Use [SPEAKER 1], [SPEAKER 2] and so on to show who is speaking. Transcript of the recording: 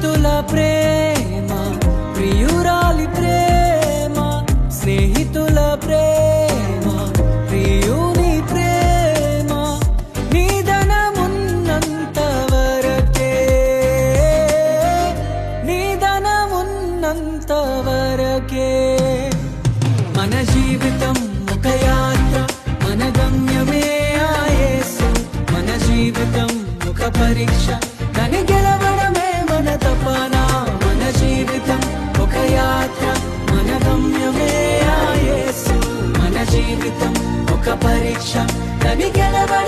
[SPEAKER 1] స్నేహితుల ప్రేమ ప్రియురాలి ప్రేమ స్నేహితుల ప్రేమ ప్రియుని ప్రేమ నిధనమున్నంత వరకే నిధనమున్నంత వరకే మన జీవితం ఒక యాత్ర మన గమ్యమే ఆయేసు మన జీవితం ఒక పరీక్ష తపన మన జీవితం ఒక యాత్ర మన గమ్యమే ఆయేసు మన జీవితం ఒక పరీక్ష తని గెలవడం